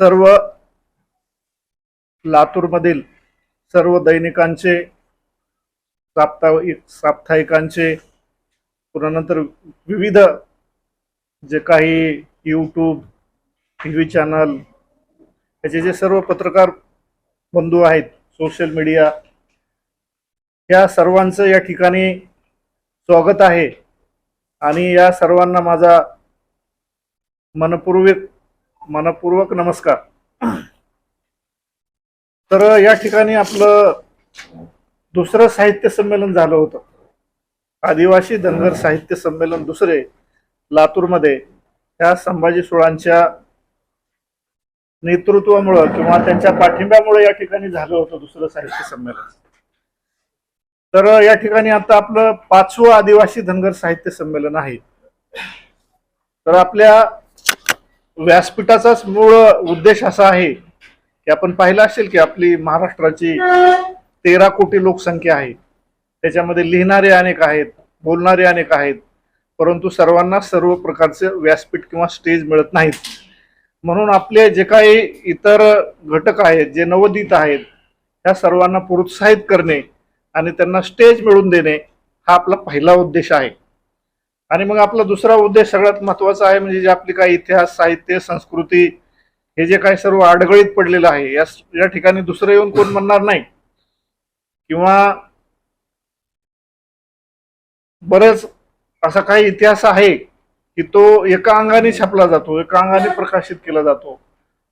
सर्व लातूरमधील सर्व दैनिकांचे साप्ताहिक साप्ताहिकांचे पुन्हा नंतर विविध जे काही यूट्यूब टी व्ही चॅनल याचे जे सर्व पत्रकार बंधू आहेत सोशल मीडिया या सर्वांचं या ठिकाणी स्वागत आहे. आणि या सर्वांना माझा मनपूर्वक मनपूर्वक नमस्कार. तर या ठिकाणी आपलं दुसरं साहित्य संमेलन झालं होतं. आदिवासी धनगर साहित्य संमेलन दुसरे लातूरमध्ये त्या संभाजी सुळांच्या नेतृत्वामुळं किंवा त्यांच्या पाठिंब्यामुळे या ठिकाणी झालं होतं दुसरं साहित्य संमेलन. तर या ठिकाणी आता आपलं पाचवं आदिवासी धनगर साहित्य संमेलन आहे. तर आपल्या व्यासपीठाचाच मूळ उद्देश असा आहे की आपण पाहिलं असेल की आपली महाराष्ट्राची तेरा कोटी लोकसंख्या आहे. त्याच्यामध्ये लिहिणारे अनेक आहेत बोलणारे अनेक आहेत परंतु सर्वांना सर्व प्रकारचे व्यासपीठ किंवा स्टेज मिळत नाहीत. म्हणून आपले जे काही इतर घटक आहेत जे नवोदित आहेत त्या सर्वांना प्रोत्साहित करणे आणि त्यांना स्टेज मिळवून देणे हा आपला पहिला उद्देश आहे. आणि मग आपला दुसरा उद्देश सगळ्यात महत्त्वाचा आहे म्हणजे जे आपली काही इतिहास साहित्य संस्कृती हे जे काही सर्व अडगळीत पडलेलं आहे या या ठिकाणी दुसरं येऊन कोण म्हणणार नाही. किंवा बरेच असा काही इतिहास आहे की तो एका अंगाने छापला जातो एका अंगाने प्रकाशित केला जातो.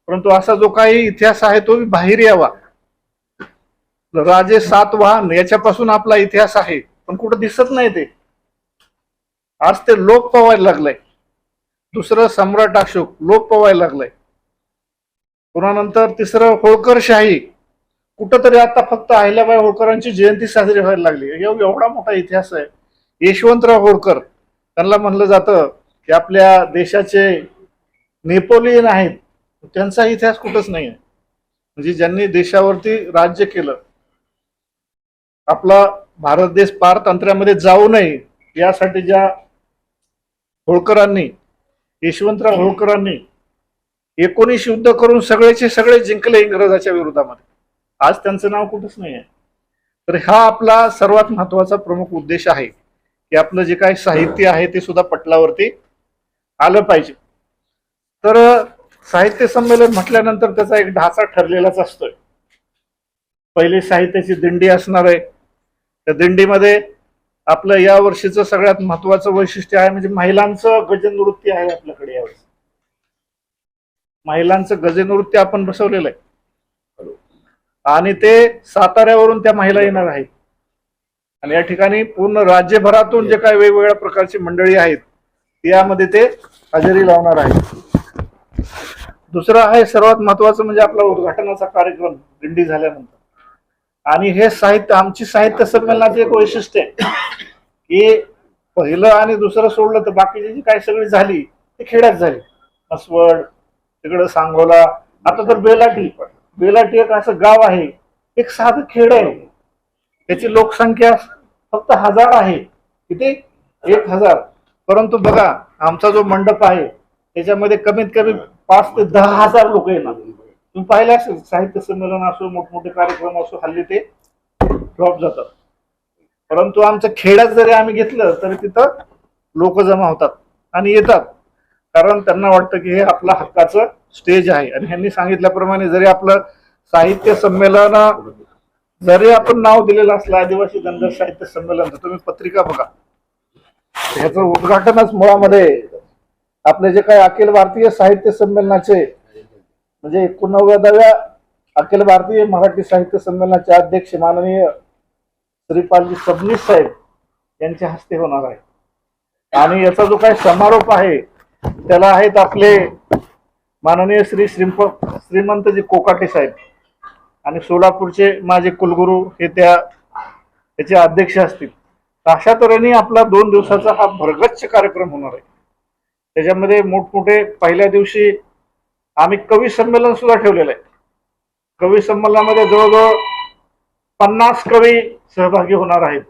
परंतु असा जो काही इतिहास आहे तो बाहेर यावा. राजे सातवाहन याच्यापासून आपला इतिहास आहे पण कुठं दिसत नाही ते. आज ते लोप पवायला लागलंय दुसरं सम्राट अशोक लोप पवायला लागलंय पुन्हा नंतर तिसरं होळकरशाही कुठंतरी आता फक्त अहिल्याबाई होळकरांची जयंती साजरी व्हायला लागली. एवढा मोठा इतिहास आहे. यशवंतराव होळकर त्यांना म्हणलं जातं की आपल्या देशाचे नेपोलियन आहेत. त्यांचा इतिहास कुठंच नाही आहे. म्हणजे ज्यांनी देशावरती राज्य केलं आपला भारत देश पारतंत्र्यामध्ये जाऊ नये यासाठी ज्या होळकरांनी यशवंतराव होळकरांनी एकोणीस युद्ध करून सगळेचे सगळे जिंकले इंग्रजाच्या विरोधामध्ये. आज त्यांचं नाव कुठंच नाही आहे तर हा आपला सर्वात महत्त्वाचा प्रमुख उद्देश आहे की आपलं जे काही साहित्य आहे ते सुद्धा पटलावरती आलं पाहिजे. तर साहित्य संमेलन म्हटल्यानंतर त्याचा एक ढाचा ठरलेलाच असतोय. पहिले साहित्याची दिंडी असणार आहे. त्या दिंडीमध्ये आपलं या वर्षीचं सगळ्यात महत्वाचं वैशिष्ट्य आहे म्हणजे महिलांचं गजनृत्य आहे आपल्याकडे यावेळेस. महिलांचं गजनृत्य आपण बसवलेलं आहे. आणि ते साताऱ्यावरून त्या महिला येणार आहेत. आणि या ठिकाणी पूर्ण राज्यभरातून जे काही वेगवेगळ्या प्रकारची मंडळी आहेत यामध्ये ते हजेरी लावणार आहेत. दुसरं आहे सर्वात महत्वाचं म्हणजे आपला उद्घाटनाचा कार्यक्रम दिंडी झाल्यानंतर. आणि हे साहित्य आमची साहित्य संमेलनाचे एक वैशिष्ट्य आहे. की पहिलं आणि दुसरं सोडलं तर बाकीची जी काही सगळी झाली ती खेड्यात झाली. अस्वड तिकडं सांगोला आता तर बेलाटी. बेलाटी एक असं गाव आहे एक साधं खेड आहे. त्याची लोकसंख्या फक्त हजार आहे. किती? एक हजार. परंतु बघा आमचा जो मंडप आहे त्याच्यामध्ये कमीत कमी पाच ते दहा हजार लोक येणार. तुम्ही पाहिलं असेल साहित्य संमेलन असो मोठमोठे कार्यक्रम असो हल्ली ते ड्रॉप जातात. परंतु आमच्या खेड्यात जरी आम्ही घेतलं तरी तिथं लोक जमा होतात आणि येतात. कारण त्यांना वाटतं की हे आपला हक्काचं स्टेज आहे. आणि ह्यांनी सांगितल्याप्रमाणे जरी आपलं साहित्य संमेलन जरी आपण नाव दिलेलं असलं आदिवासी धनगर साहित्य संमेलन तर तुम्ही पत्रिका बघा. ह्याचं उद्घाटनच मुळामध्ये आपले जे काही अखिल भारतीय साहित्य संमेलनाचे म्हणजे एकोणनव्वदाव्या अखिल भारतीय मराठी साहित्य संमेलनाचे अध्यक्ष माननीय श्रीपालजी सबनीस साहेब यांच्या हस्ते होणार आहे. आणि याचा जो काही समारोप आहे त्याला आहेत आपले माननीय श्री श्रीप श्रीमंतजी कोकाटे साहेब आणि सोलापूरचे माझे कुलगुरू हे त्या त्याचे अध्यक्ष असतील. अशा तऱ्हेने आपला दोन दिवसाचा हा भरगच्च कार्यक्रम होणार आहे. त्याच्यामध्ये मोठमोठे पहिल्या दिवशी आम्ही कवी संमेलन सुद्धा ठेवलेलं आहे. कवी संमेलनामध्ये जवळजवळ पन्नास कवी सहभागी होणार आहेत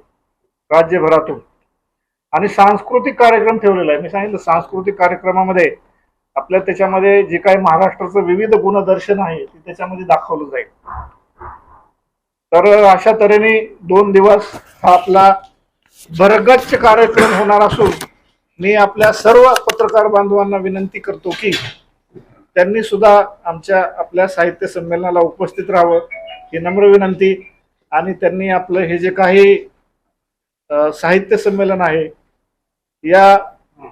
राज्यभरातून. आणि सांस्कृतिक कार्यक्रम ठेवलेला आहे. मी सांगितलं सांस्कृतिक कार्यक्रमामध्ये आपल्या त्याच्यामध्ये जे काही महाराष्ट्राचं विविध गुणदर्शन आहे ते त्याच्यामध्ये दाखवलं जाईल. तर अशा तऱ्हेने दोन दिवस हा आपला भरगच्च कार्यक्रम होणार असून मी आपल्या सर्व पत्रकार बांधवांना विनंती करतो की त्यांनी सुद्धा आमच्या आपल्या साहित्य संमेलनाला उपस्थित राहावं ही नम्र विनंती. आणि त्यांनी आपलं हे जे काही साहित्य संमेलन आहे या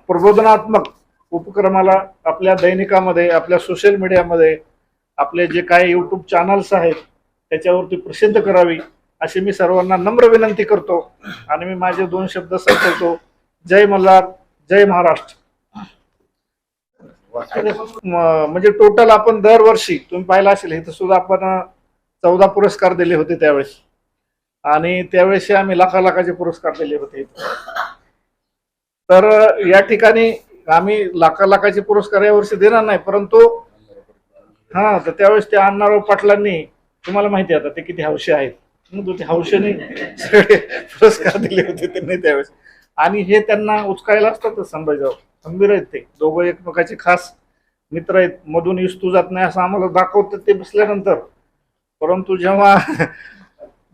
प्रबोधनात्मक उपक्रमाला आपल्या दैनिकामध्ये आपल्या सोशल मीडियामध्ये आपले जे काही यूट्यूब चॅनल्स आहेत त्याच्यावरती प्रसिद्ध करावी अशी मी सर्वांना नम्र विनंती करतो. आणि मी माझे दोन शब्द संपवतो. जय मल्हार जय महाराष्ट्र. म्हणजे टोटल आपण दरवर्षी तुम्ही पाहिलं असेल इथं सुद्धा आपण चौदा पुरस्कार दिले होते त्यावेळेस. आणि त्यावेळेस आम्ही लाखा लाखाचे पुरस्कार दिले होते तर या ठिकाणी आम्ही लाखा लाखाचे पुरस्कार यावर्षी देणार नाही परंतु हा तर त्यावेळेस त्या अण्णाराव पाटलांनी तुम्हाला माहिती आता ते किती हौशी आहेत. ते हौशेने सगळे पुरस्कार दिले होते त्यांनी त्यावेळेस. आणि हे त्यांना उचकायला असतातच संभाजीराव. खंबीर आहेत ते. दोघं एकमेकाचे खास मित्र आहेत. मधून इस्तू जात नाही असं आम्हाला दाखवतात ते बसल्यानंतर. परंतु जेव्हा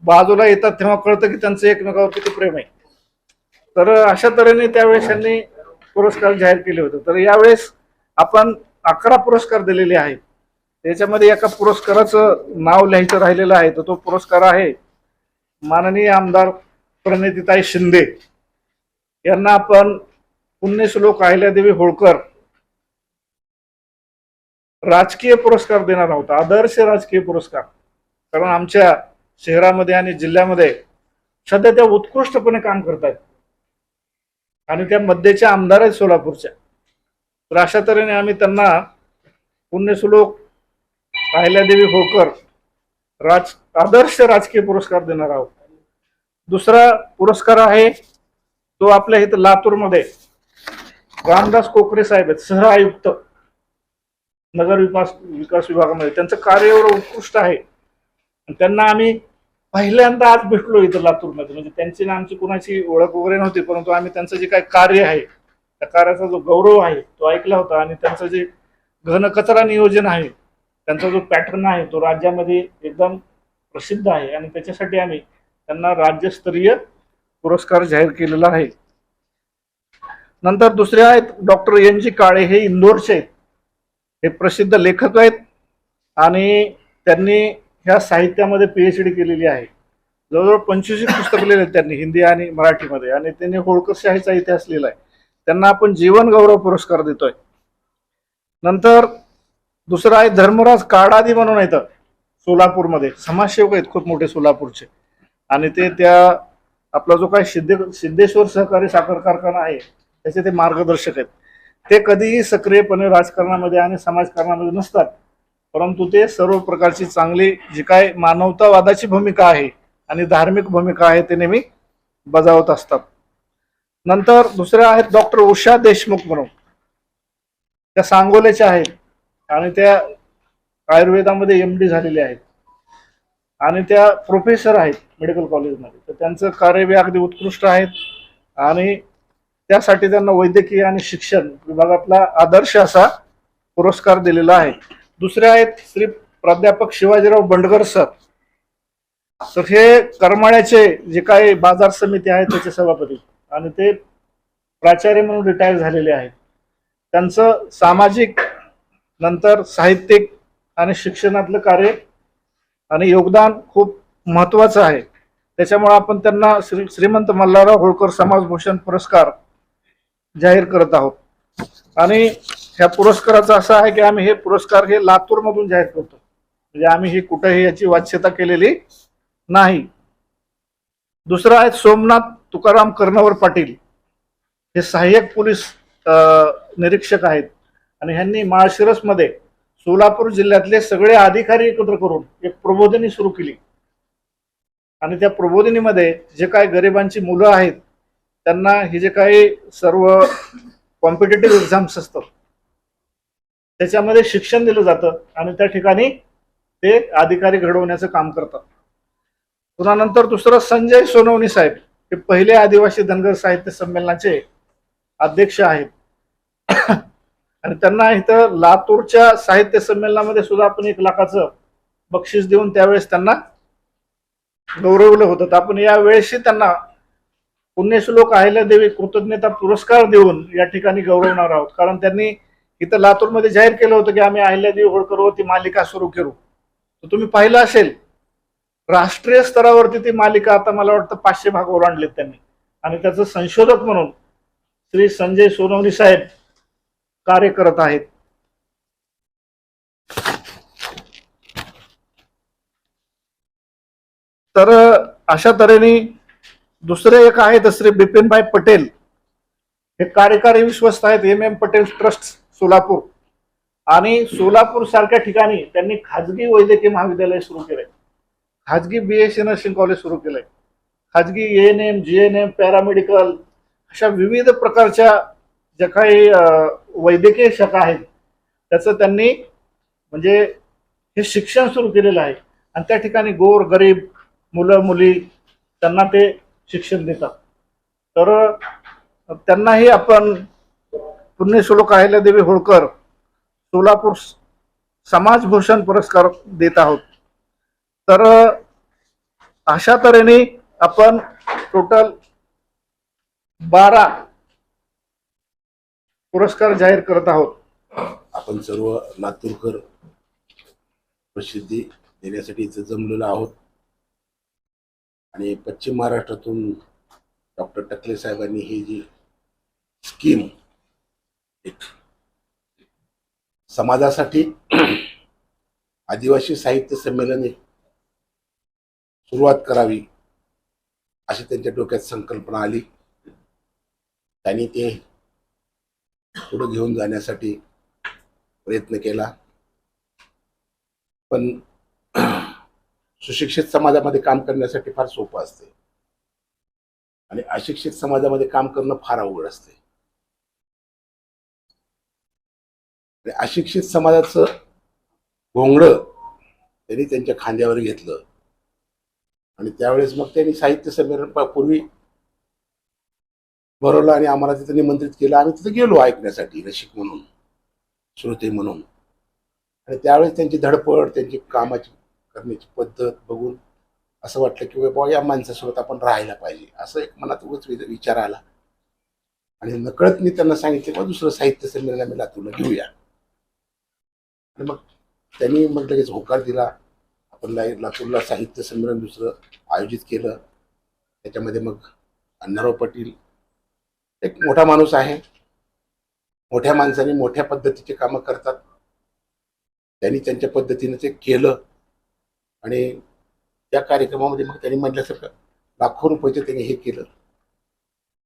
बाजूला येतात तेव्हा कळतं की त्यांचं एकमेकावर किती प्रेम आहे. तर अशा तऱ्हेने त्यावेळेस त्यांनी पुरस्कार जाहीर केले होते. तर यावेळेस आपण अकरा पुरस्कार दिलेले आहेत. त्याच्यामध्ये एका पुरस्काराचं नाव लिहायचं राहिलेलं आहे. तर तो पुरस्कार आहे माननीय आमदार प्रणितीताई शिंदे. यांना आपण पुण्यश्लोक अहिल्यादेवी होळकर राजकीय पुरस्कार देणार आहोत आदर्श राजकीय पुरस्कार. कारण आमच्या शहरामध्ये आणि जिल्ह्यामध्ये सध्या त्या उत्कृष्टपणे काम करतायत. आणि त्या मध्येच्या आमदार आहेत सोलापूरच्या. तर अशा तऱ्हेने आम्ही त्यांना पुण्यश्लोक अहिल्यादेवी होळकर राज आदर्श राजकीय पुरस्कार देणार आहोत. दुसरा पुरस्कार आहे तो आपल्या इथं लातूरमध्ये रामदास कोकरे साहेब आहेत सह आयुक्त नगर विकास विकास विभागामध्ये. त्यांचं कार्य एवढं उत्कृष्ट आहे. त्यांना आम्ही पहिल्यांदा आज भेटलो इथं लातूरमध्ये. म्हणजे त्यांची ना आमची कुणाची ओळख वगैरे नव्हती परंतु आम्ही त्यांचं जे काही कार्य आहे त्या कार्याचा जो गौरव आहे तो ऐकला होता. आणि त्यांचं जे घनकचरा नियोजन आहे त्यांचा जो पॅटर्न आहे तो राज्यामध्ये एकदम प्रसिद्ध आहे. आणि त्याच्यासाठी आम्ही त्यांना राज्यस्तरीय पुरस्कार जाहीर केलेला आहे. नंतर दुसरे आहेत डॉक्टर एन जी काळे हे इंदोरचे आहेत. हे प्रसिद्ध लेखक आहेत आणि त्यांनी ह्या साहित्यामध्ये पीएच डी केलेली आहे. जवळजवळ पंचवीस पुस्तकं लिहिले आहेत त्यांनी हिंदी आणि मराठीमध्ये. आणि त्यांनी होळकरशाहीचा इतिहास लिहिला आहे त्यांना आपण जीवन गौरव पुरस्कार देतोय. नंतर दुसरं आहे धर्मराज काडादी म्हणून येतं सोलापूरमध्ये. समाजसेवक आहेत खूप मोठे सोलापूरचे. आणि ते त्या आपला जो काही सिद्धे सिद्धेश्वर सहकारी साखर कारखाना आहे त्याचे ते मार्गदर्शक आहेत. ते कधीही सक्रियपणे राजकारणामध्ये आणि समाजकारणामध्ये नसतात परंतु ते सर्व प्रकारची चांगली जी काय मानवतावादाची भूमिका आहे आणि धार्मिक भूमिका आहे ते नेहमी बजावत असतात. नंतर दुसऱ्या आहेत डॉक्टर उषा देशमुख म्हणून. त्या सांगोलेच्या आहेत आणि त्या आयुर्वेदामध्ये एम डी झालेले आहेत. आणि त्या प्रोफेसर आहेत मेडिकल कॉलेजमध्ये तर त्यांचं कार्य अगदी उत्कृष्ट आहेत. आणि त्यासाठी त्यांना वैद्यकीय आणि शिक्षण विभागातला आदर्श असा पुरस्कार दिलेला आहे. दुसरे आहेत श्री प्राध्यापक शिवाजीराव बंडगर सर. तर हे करमाळ्याचे जे काही बाजार समिती आहे त्याचे सभापती. आणि ते प्राचार्य म्हणून रिटायर झालेले आहेत. त्यांचं सामाजिक नंतर साहित्यिक आणि शिक्षणातलं कार्य आणि योगदान खूप महत्वाचं आहे. त्याच्यामुळे आपण त्यांना श्री श्रीमंत मल्हारराव होळकर समाजभूषण पुरस्कार जाहीर करत आहोत. आणि ह्या पुरस्काराचं असं आहे की आम्ही हे पुरस्कार हे लातूरमधून जाहीर करतो. म्हणजे आम्ही ही कुठेही याची वाच्यता केलेली नाही. दुसरं आहे सोमनाथ तुकाराम कर्णवर पाटील. हे सहाय्यक पोलीस निरीक्षक आहेत. आणि ह्यांनी माळशिरसमध्ये सोलापूर जिल्ह्यातले सगळे अधिकारी एकत्र करून एक प्रबोधनी सुरू केली. आणि त्या प्रबोधिनीमध्ये जे काही गरिबांची मुलं आहेत त्यांना हे जे काही सर्व कॉम्पिटेटिव्ह एक्झाम्स असतात त्याच्यामध्ये शिक्षण दिलं जातं आणि त्या ठिकाणी ते अधिकारी घडवण्याचं काम करतात. पुन्हा नंतर दुसरं संजय सोनवणी साहेब हे पहिले आदिवासी धनगर साहित्य संमेलनाचे अध्यक्ष आहेत. आणि त्यांना इथं लातूरच्या साहित्य संमेलनामध्ये सुद्धा आपण एक लाखाचं बक्षीस देऊन त्यावेळेस त्यांना गौरवलं होतं. आपण या वेळेसही त्यांना पुण्यश्लोक अहिल्यादेवी कृतज्ञता पुरस्कार देऊन या ठिकाणी गौरवणार आहोत. कारण त्यांनी इथं लातूरमध्ये जाहीर केलं होतं की आम्ही अहिल्यादेवी होळकर ती मालिका सुरू करू. तर तुम्ही पाहिलं असेल राष्ट्रीय स्तरावरती ती मालिका आता मला वाटतं पाचशे भाग ओलांडलेत त्यांनी. आणि त्याचं संशोधक म्हणून श्री संजय सोनवणी साहेब कार्य करत आहेत. तर अशा तऱ्हेने दुसरे एक आहेत श्री बिपिनभाई पटेल. हे कार्यकारी विश्वस्त आहेत M M Patel trust Solapur. आणि सोलापूर सारख्या ठिकाणी त्यांनी खाजगी वैद्यकीय महाविद्यालय सुरू केलंय खाजगी बी एस नर्सिंग कॉलेज सुरू केलंय खाजगी N M G N M paramedical अशा विविध प्रकारच्या ज्या काही वैद्यकीय शाखा आहेत. त्याचं त्यांनी म्हणजे हे शिक्षण सुरू केलेलं आहे. आणि त्या ठिकाणी गोर गरीब मुलं मुली त्यांना ते शिक्षण देतात. तर त्यांनाही आपण पुण्यश्लोक अहिल्यादेवी होळकर सोलापूर समाजभूषण पुरस्कार देत आहोत. तर अशा तऱ्हेने आपण टोटल बारा पुरस्कार जाहीर करत आहोत. आपण सर्व लातूरकर प्रसिद्धी देण्यासाठी इथे जमलेलो आहोत. आणि पश्चिम महाराष्ट्रातून डॉक्टर टकले साहेबांनी ही जी स्कीम एक समाजासाठी आदिवासी साहित्य संमेलन सुरुवात करावी अशी त्यांच्या डोक्यात संकल्पना आली. त्यांनी ते पुढे घेऊन जाण्यासाठी प्रयत्न केला. पण सुशिक्षित समाजामध्ये काम करण्यासाठी फार सोपं असते. आणि अशिक्षित समाजामध्ये काम करणं फार अवघड असते. आणि अशिक्षित समाजाचं घोंगड त्यांनी त्यांच्या खांद्यावर घेतलं. आणि त्यावेळेस मग त्यांनी साहित्य संमेलन पूर्वी भरवलं आणि आम्हाला तिथं निमंत्रित केलं. आम्ही तिथं गेलो ऐकण्यासाठी रसिक म्हणून श्रोते म्हणून. आणि त्यावेळेस त्यांची धडपड त्यांची कामाची करण्याची पद्धत बघून असं वाटलं की बाबा या माणसासोबत आपण राहायला पाहिजे. असं एक मनातूनच वि- विचार आला. आणि नकळत मी त्यांना सांगितले मग दुसरं साहित्य संमेलन आम्ही लातूरला घेऊया. आणि मग त्यांनी मग लगेच होकार दिला. आपण लातूरला साहित्य संमेलन दुसरं आयोजित केलं. त्याच्यामध्ये मग अण्णाराव पाटील एक मोठा माणूस आहे. मोठ्या माणसाने मोठ्या पद्धतीचे कामं करतात. त्यांनी त्यांच्या पद्धतीने ते केलं. आणि त्या कार्यक्रमामध्ये मग त्यांनी म्हटल्यासारखं लाखो रुपयाचं त्यांनी हे केलं.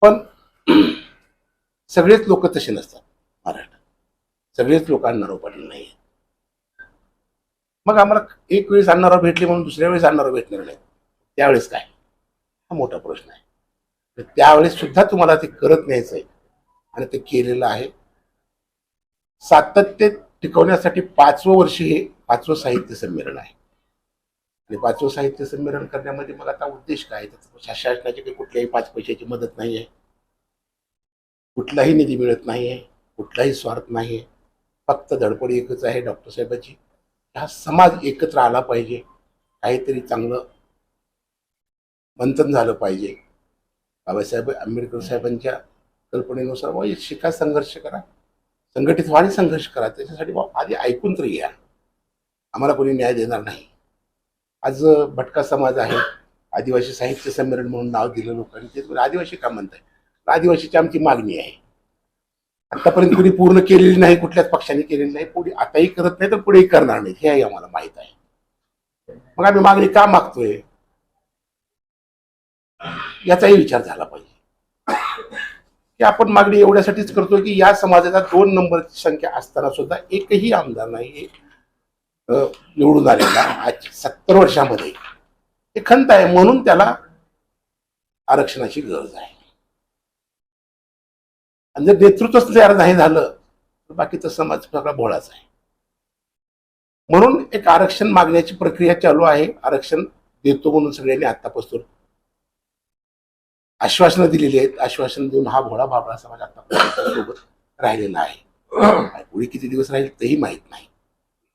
पण सगळेच लोक तसे नसतात महाराष्ट्रात सगळेच लोक आणणारो पाटील नाही मग आम्हाला एक वेळेस आणणारा भेटले म्हणून दुसऱ्या वेळेस आणणारा भेटणार नाही त्यावेळेस काय? हा मोठा प्रश्न आहे. तर त्यावेळेस सुद्धा तुम्हाला ते करत न्यायचं आहे. आणि ते केलेलं आहे. सातत्य टिकवण्यासाठी पाचवं वर्ष हे पाचवं साहित्य संमेलन आहे. आणि पाचवं साहित्य संमेलन करण्यामध्ये मला आता उद्देश काय आहे? शासनाची काही कुठल्याही पाच पैशाची मदत नाही आहे. कुठलाही निधी मिळत नाही आहे. कुठलाही स्वार्थ नाही आहे. फक्त धडपड एकच आहे डॉक्टर साहेबाची. हा समाज एकत्र आला पाहिजे. काहीतरी चांगलं मंथन झालं पाहिजे. बाबासाहेब आंबेडकर साहेबांच्या कल्पनेनुसार बुवा शिका संघर्ष करा. संघटित व्हा आणि संघर्ष करा. त्याच्यासाठी बुवा आधी ऐकून तरी घ्या. आम्हाला कोणी न्याय देणार नाही. आज भटका समाज आहे. आदिवासी साहित्य संमेलन म्हणून नाव दिलं लोकांनी. ते आदिवासी का म्हणताय? आदिवासीची आमची मागणी आहे. आतापर्यंत कुणी पूर्ण केलेली नाही कुठल्याच पक्षाने केलेली नाही. पुढे आताही करत नाही तर पुढेही करणार नाही. हे आम्हाला माहीत आहे. मग आम्ही मागणी का मागतोय? याचाही विचार झाला पाहिजे. की आपण मागणी एवढ्यासाठीच करतो की या समाजाचा दोन नंबरची संख्या असताना सुद्धा एकही आमदार नाही निवडून आलेला आज सत्तर वर्षामध्ये. हे खंत आहे म्हणून त्याला आरक्षणाची गरज आहे. आणि जर नेतृत्वच तयार नाही झालं तर बाकीचा समाज सगळा भोळाच आहे. म्हणून एक आरक्षण मागण्याची प्रक्रिया चालू आहे. आरक्षण देतो म्हणून सगळ्यांनी आतापासून आश्वासनं दिलेली आहेत. आश्वासन देऊन हा भोळा भाबळा समाज आता सोबत राहिलेला आहे. पुढे किती दिवस राहील तेही माहीत नाही.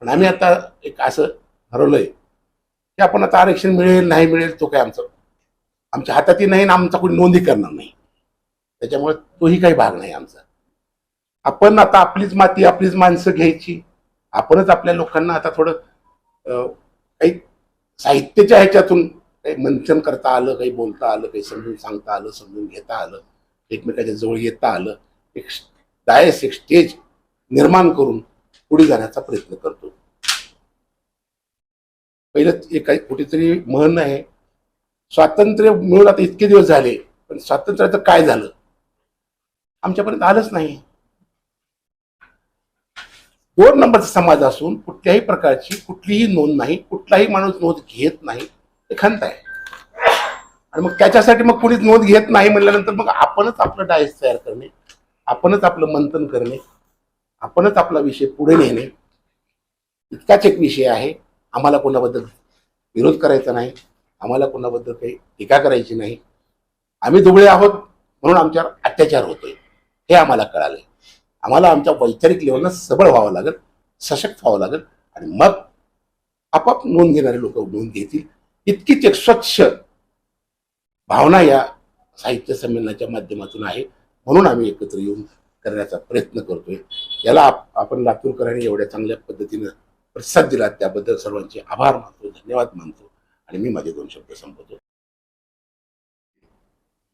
पण आम्ही आता एक असं ठरवलंय की आपण आता आरक्षण मिळेल नाही मिळेल तो काय आमचं आमच्या हातातही नाही आणि आमचा कोणी नोंदी करणार नाही. त्याच्यामुळे तोही काही भाग नाही आमचा. आपण आता आपलीच माती आपलीच माणसं घ्यायची. आपणच आपल्या लोकांना आता थोडं काही साहित्याच्या ह्याच्यातून काही मंथन करता आलं काही बोलता आलं काही समजून सांगता आलं समजून घेता आलं एकमेकाच्या जवळ येता आलं एक डायस एक स्टेज निर्माण करून पुढे जाण्याचा प्रयत्न करतो. पहिलं एक काही कुठेतरी म्हण आहे स्वातंत्र्य मिळून आता इतके दिवस झाले पण स्वातंत्र्याचं काय झालं? आमच्यापर्यंत आलंच नाही. दोन नंबरचा समाज असून कुठल्याही प्रकारची कुठलीही नोंद नाही कुठलाही माणूस नोंद घेत नाही खंत आहे. आणि मग त्याच्यासाठी मग कुणीच नोंद घेत नाही म्हणल्यानंतर मग आपणच आपलं डायस तयार करणे आपणच आपलं मंथन करणे आपणच आपला विषय पुढे नेणे इतकाच एक विषय आहे. आम्हाला कोणाबद्दल विरोध करायचा नाही. आम्हाला कोणाबद्दल काही टीका करायची नाही. आम्ही दुबळे आहोत म्हणून आमच्यावर अत्याचार होतोय. हे आम्हाला कळालंय. आम्हाला आमच्या वैचारिक लेवलनं सबळ व्हावं लागेल सशक्त व्हावं लागेल आणि मग आपाप नोंद घेणारे लोक नोंद घेतील. इतकीच एक स्वच्छ भावना या साहित्य संमेलनाच्या माध्यमातून आहे. म्हणून आम्ही एकत्र येऊन करण्याचा प्रयत्न करतोय. याला आपण लातूरकरांनी एवढ्या चांगल्या पद्धतीनं प्रतिसाद दिला. त्याबद्दल सर्वांचे आभार मानतो धन्यवाद मानतो आणि मी माझे दोन शब्द संपवतो.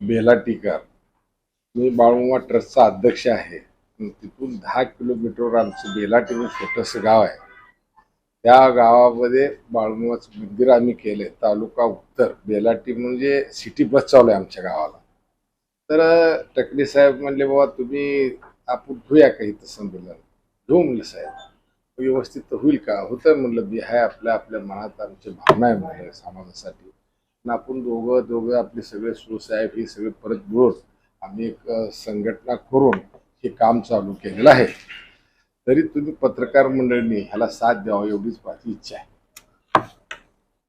बेलाटीकर मी बाळुमा ट्रस्टचा अध्यक्ष आहे. तिथून दहा किलोमीटरवर आमचं बेलाटी म्हणून छोटंसं गाव आहे. त्या गावामध्ये बाळुमाचं मंदिर आम्ही केले तालुका उत्तर बेलाटी म्हणजे सिटी बस चालू आहे आमच्या गावाला. तर टकली साहेब म्हणले बाबा तुम्ही आपण घेऊया का इथं संमेलन? घेऊ म्हणलं साहेब. व्यवस्थित तर होईल का? होतं म्हणलं बी हाय आपल्या आपल्या मनात आमची भावना आहे म्हणलं समाजासाठी. आणि आपण दोघं दोघं आपले सगळे सुसाहेब हे सगळे परत मिळून आम्ही एक संघटना करून हे काम चालू केलेलं आहे. तरी तुम्ही पत्रकार मंडळींनी ह्याला साथ द्यावा एवढीच माझी इच्छा आहे.